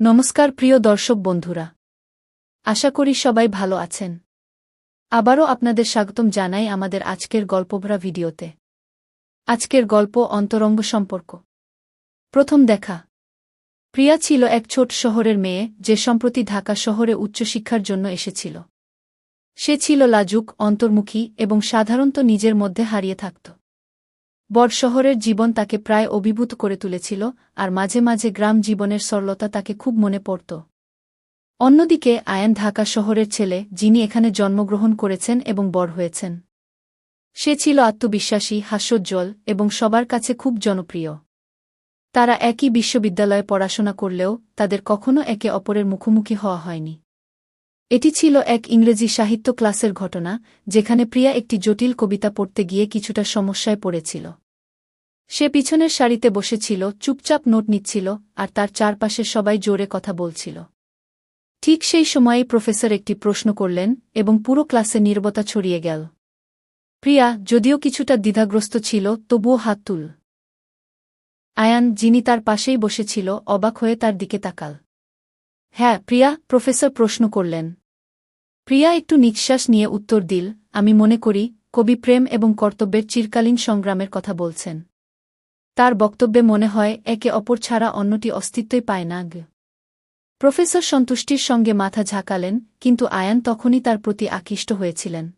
নমস্কার প্রিয় দর্শক বন্ধুরা। আশা করি সবাই ভালো আছেন। আবারও আপনাদের স্বাগতম জানাই আমাদের আজকের গল্পভরা ভিডিওতে। আজকের গল্প অন্তরঙ্গ সম্পর্ক। প্রথম দেখা। প্রিয়া ছিল এক ছোট শহরের মেয়ে যে সম্প্রতি ঢাকা শহরে উচ্চশিক্ষার জন্য এসেছিল। সে ছিল লাজুক, অন্তর্মুখী এবং সাধারণত নিজের মধ্যে হারিয়ে থাকত। বড় শহরের জীবন তাকে প্রায় অভিভূত করে তুলেছিল, আর মাঝে মাঝে গ্রাম জীবনের সরলতা তাকে খুব মনে পড়ত। অন্যদিকে, আয়ান ঢাকা শহরের ছেলে, যিনি এখানে জন্মগ্রহণ করেছেন এবং বড় হয়েছেন। সে ছিল আত্মবিশ্বাসী, হাস্যোজ্জ্বল এবং সবার কাছে খুব জনপ্রিয়। তারা একই বিশ্ববিদ্যালয়ে পড়াশোনা করলেও তাদের কখনো একে অপরের মুখোমুখি হওয়া হয়নি। এটি ছিল এক ইংরেজি সাহিত্য ক্লাসের ঘটনা, যেখানে প্রিয়া একটি জটিল কবিতা পড়তে গিয়ে কিছুটা সমস্যায় পড়েছিল। সে পিছনের সারিতে বসেছিল, চুপচাপ নোট নিচ্ছিল, আর তার চারপাশে সবাই জোরে কথা বলছিল। ঠিক সেই সময়েই প্রফেসর একটি প্রশ্ন করলেন, এবং পুরো ক্লাসে নির্বতা ছড়িয়ে গেল। প্রিয়া, যদিও কিছুটা দ্বিধাগ্রস্ত ছিল, তবুও হাত তুল আয়ান, যিনি তার পাশেই বসেছিল, অবাক হয়ে তার দিকে তাকাল। হ্যাঁ প্রিয়া, প্রফেসর প্রশ্ন করলেন। প্রিয়া একটু নিঃশ্বাস নিয়ে উত্তর দিল, আমি মনে করি, কবি প্রেম এবং কর্তব্যের চিরকালীন সংগ্রামের কথা বলছেন। তার বক্তব্যে মনে হয়, একে অপর ছাড়া অন্যটি অস্তিত্বই পায় না প্রফেসর সন্তুষ্টির সঙ্গে মাথা ঝাঁকালেন, কিন্তু আয়ান তখনই তার প্রতি আকৃষ্ট হয়েছিলেন।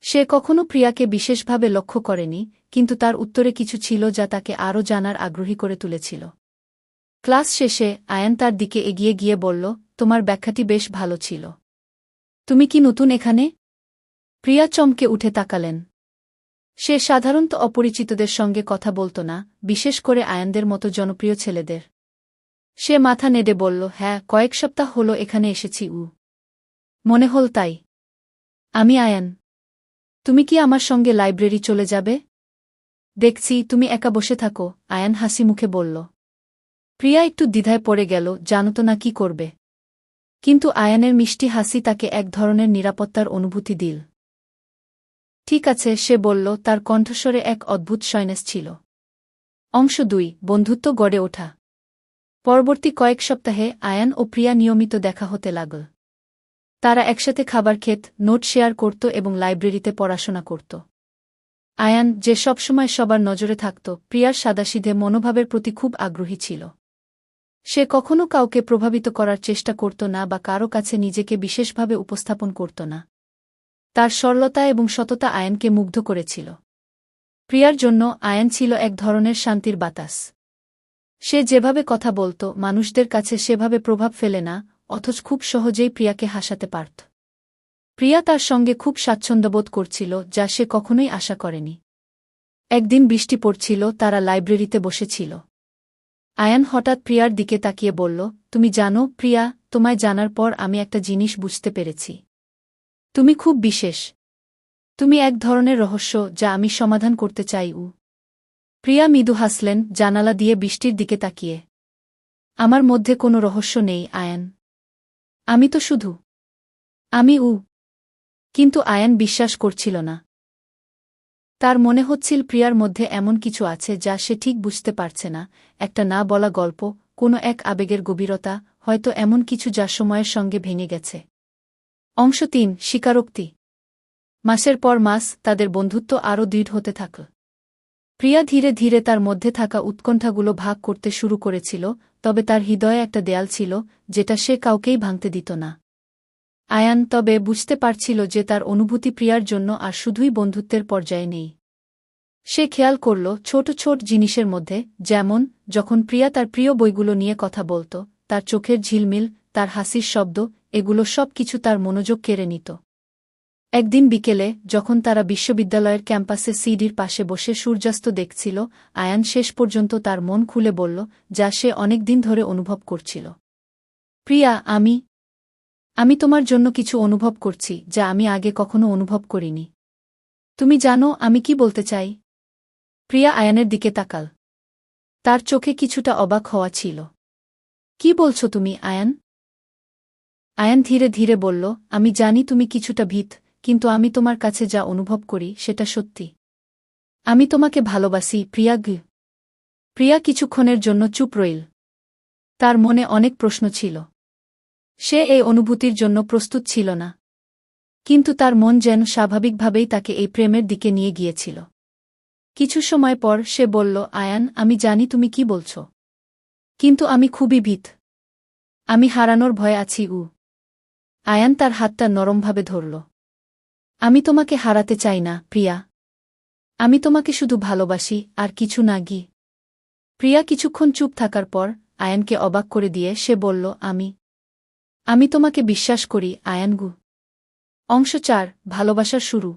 সে কখনো প্রিয়াকে বিশেষভাবে লক্ষ্য করেনি, কিন্তু তার উত্তরে কিছু ছিল যা তাকে আরও জানার আগ্রহী করে তুলেছিল। ক্লাস শেষে আয়ান তার দিকে এগিয়ে গিয়ে বলল, তোমার ব্যাখ্যাটি বেশ ভালো ছিল। তুমি কি নতুন এখানে? প্রিয়া চমকে উঠে তাকালেন। সে সাধারণত অপরিচিতদের সঙ্গে কথা বলত না, বিশেষ করে আয়ানদের মতো জনপ্রিয় ছেলেদের। সে মাথা নেড়ে বলল হ্যাঁ কয়েক সপ্তাহ হল এখানে এসেছি, উ। মনে হল তাই। আমি আয়ান। তুমি কি আমার সঙ্গে লাইব্রেরি চলে যাবে? দেখছি, তুমি একা বসে থাকো, আয়ান হাসি মুখে বলল। প্রিয়া একটু দ্বিধায় পড়ে গেল জানত না কি করবে? কিন্তু আয়ানের মিষ্টি হাসি তাকে এক ধরনের নিরাপত্তার অনুভূতি দিল। ঠিক আছে, সে বলল, তার কণ্ঠস্বরে এক অদ্ভুত সয়নেস ছিল। অংশ দুই, বন্ধুত্ব গড়ে ওঠা। পরবর্তী কয়েক সপ্তাহে আয়ান ও প্রিয়া নিয়মিত দেখা হতে লাগল। তারা একসাথে খাবার খেত, নোট শেয়ার করত এবং লাইব্রেরিতে পড়াশোনা করত। আয়ান যে সবসময় সবার নজরে থাকত, প্রিয়ার সাদাসিধে মনোভাবের প্রতি খুব আগ্রহী ছিল। সে কখনো কাউকে প্রভাবিত করার চেষ্টা করত না বা কারও কাছে নিজেকে বিশেষভাবে উপস্থাপন করত না। তার সরলতা এবং সততা আয়নকে মুগ্ধ করেছিল। প্রিয়ার জন্য আয়ন ছিল এক ধরনের শান্তির বাতাস। সে যেভাবে কথা বলত, মানুষদের কাছে সেভাবে প্রভাব ফেলে না, অথচ খুব সহজেই প্রিয়াকে হাসাতে পারত। প্রিয়া তার সঙ্গে খুব স্বাচ্ছন্দ্যবোধ করছিল, যা সে কখনোই আশা করেনি। একদিন বৃষ্টি পড়ছিল, তারা লাইব্রেরিতে বসেছিল। আয়ান হঠাৎ প্রিয়ার দিকে তাকিয়ে বলল, তুমি জানো, প্রিয়া, তোমায় জানার পর আমি একটা জিনিস বুঝতে পেরেছি। তুমি খুব বিশেষ। তুমি এক ধরনের রহস্য যা আমি সমাধান করতে চাই, উ। প্রিয়া মৃদু হাসলেন, জানালা দিয়ে বৃষ্টির দিকে তাকিয়ে। আমার মধ্যে কোনো রহস্য নেই, আয়ান। আমি তো শুধু। আমি, উ। কিন্তু আয়ান বিশ্বাস করছিল না। তার মনে হচ্ছিল প্রিয়ার মধ্যে এমন কিছু আছে যা সে ঠিক বুঝতে পারছে না, একটা না বলা গল্প, কোনো এক আবেগের গভীরতা, হয়তো এমন কিছু যা সময়ের সঙ্গে ভেঙে গেছে। অংশ তিন, স্বীকারোক্তি। মাসের পর মাস তাদের বন্ধুত্ব আরও দৃঢ় হতে থাকল প্রিয়া ধীরে ধীরে তার মধ্যে থাকা উৎকণ্ঠাগুলো ভাগ করতে শুরু করেছিল, তবে তার হৃদয়ে একটা দেয়াল ছিল, যেটা সে কাউকেই ভাঙতে দিত না। আয়ান তবে বুঝতে পারছিল যে তার অনুভূতি প্রিয়ার জন্য আর শুধুই বন্ধুত্বের পর্যায়ে নেই। সে খেয়াল করল ছোট ছোট জিনিসের মধ্যে, যেমন, যখন প্রিয়া তার প্রিয় বইগুলো নিয়ে কথা বলত, তার চোখের ঝিলমিল, তার হাসির শব্দ, এগুলো সব কিছু তার মনোযোগ কেড়ে নিত। একদিন বিকেলে, যখন তারা বিশ্ববিদ্যালয়ের ক্যাম্পাসে সিডির পাশে বসে সূর্যাস্ত দেখছিল, আয়ান শেষ পর্যন্ত তার মন খুলে বলল, যা সে অনেকদিন ধরে অনুভব করছিল। প্রিয়া, আমি আমি তোমার জন্য কিছু অনুভব করছি, যা আমি আগে কখনো অনুভব করিনি। তুমি জানো আমি কি বলতে চাই? প্রিয়া আয়ানের দিকে তাকাল। তার চোখে কিছুটা অবাক হওয়া ছিল। কি বলছো তুমি, আয়ান? আয়ান ধীরে ধীরে বলল, আমি জানি তুমি কিছুটা ভীত, কিন্তু আমি তোমার কাছে যা অনুভব করি, সেটা সত্যি। আমি তোমাকে ভালোবাসি, প্রিয়া গ। প্রিয়া কিছুক্ষণের জন্য চুপ রইল। তার মনে অনেক প্রশ্ন ছিল। সে এই অনুভূতির জন্য প্রস্তুত ছিল না। কিন্তু তার মন যেন স্বাভাবিকভাবেই তাকে এই প্রেমের দিকে নিয়ে গিয়েছিল। কিছু সময় পর সে বলল, আয়ান, আমি জানি তুমি কি বলছ। কিন্তু আমি খুবই ভীত। আমি হারানোর ভয় আছি, উ। আয়ান তার হাতটা নরমভাবে ধরল। আমি তোমাকে হারাতে চাই না, প্রিয়া। আমি তোমাকে শুধু ভালোবাসি, আর কিছু না, গি। প্রিয়া কিছুক্ষণ চুপ থাকার পর আয়ানকে অবাক করে দিয়ে সে বলল, আমি আমি তোমাকে বিশ্বাস করি, আয়ানগু। অংশ চার, ভালোবাসার শুরু।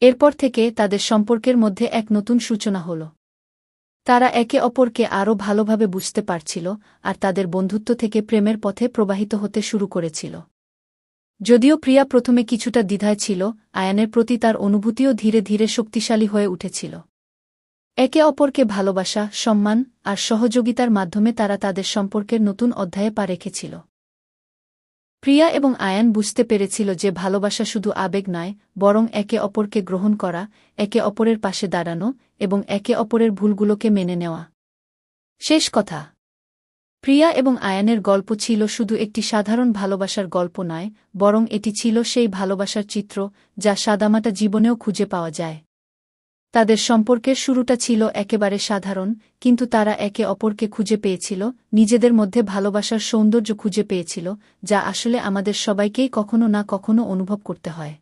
এরপর থেকে তাদের সম্পর্কের মধ্যে এক নতুন সূচনা হল। তারা একে অপরকে আরও ভালোভাবে বুঝতে পারছিল আর তাদের বন্ধুত্ব থেকে প্রেমের পথে প্রবাহিত হতে শুরু করেছিল। যদিও প্রিয়া প্রথমে কিছুটা দ্বিধায় ছিল, আয়ানের প্রতি তার অনুভূতিও ধীরে ধীরে শক্তিশালী হয়ে উঠেছিল। একে অপরকে ভালোবাসা, সম্মান আর সহযোগিতার মাধ্যমে তারা তাদের সম্পর্কের নতুন অধ্যায়ে পা রেখেছিল। প্রিয়া এবং আয়ান বুঝতে পেরেছিল যে ভালোবাসা শুধু আবেগ নয়, বরং একে অপরকে গ্রহণ করা, একে অপরের পাশে দাঁড়ানো এবং একে অপরের ভুলগুলোকে মেনে নেওয়া। শেষ কথা। প্রিয়া এবং আয়ানের গল্প ছিল শুধু একটি সাধারণ ভালোবাসার গল্প নয়, বরং এটি ছিল সেই ভালোবাসার চিত্র যা সাদামাটা জীবনেও খুঁজে পাওয়া যায়। তাদের সম্পর্কের শুরুটা ছিল একেবারে সাধারণ, কিন্তু তারা একে অপরকে খুঁজে পেয়েছিল, নিজেদের মধ্যে ভালোবাসার সৌন্দর্য খুঁজে পেয়েছিল, যা আসলে আমাদের সবাইকেই কখনো না কখনো অনুভব করতে হয়।